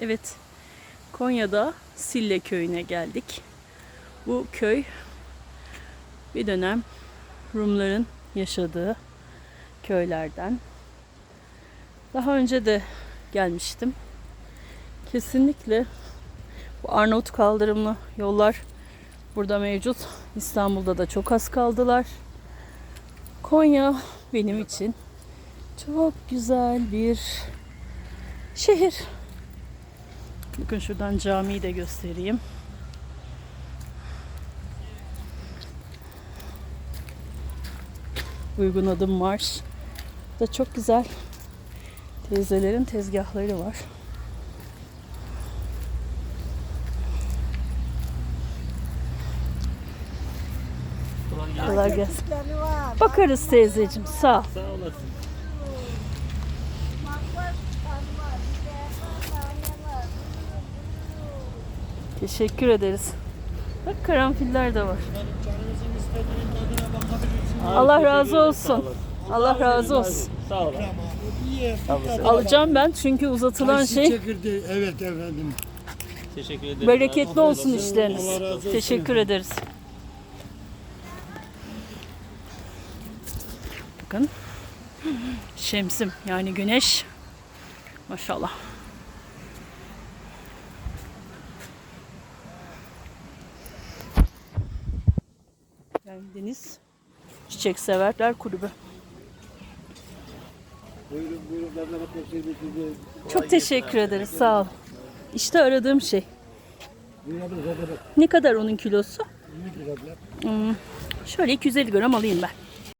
Evet, Konya'da Sille köyüne geldik. Bu köy bir dönem Rumların yaşadığı köylerden. Daha önce de gelmiştim. Kesinlikle bu Arnavut kaldırımlı yollar burada mevcut. İstanbul'da da çok az kaldılar. Konya benim için çok güzel bir şehir. Bakın şuradan camiyi de göstereyim. Uygun adım marş. Da çok güzel teyzelerin tezgahları var. Kolay gelsin. Bakarız teyzeciğim. Sağ ol. Sağ olasın. Makbaz tutan var. Bir de tane var. Teşekkür ederiz. Bak karanfiller de var. Allah razı olsun. Allah razı olsun. Sağ olun. Alacağım ben çünkü uzatılan şey çekirdeği, evet efendim. Teşekkür ederim. bereketli olsun işleriniz. Teşekkür ederiz. Bakın. Şemsim yani güneş. Maşallah. Deniz çiçek severler kulübü. Buyurun buyurun. Çok teşekkür ederiz. Sağ ol. İşte aradığım şey. Ne kadar onun kilosu? 100 lira abla. Hmm, şöyle 250 gram alayım ben.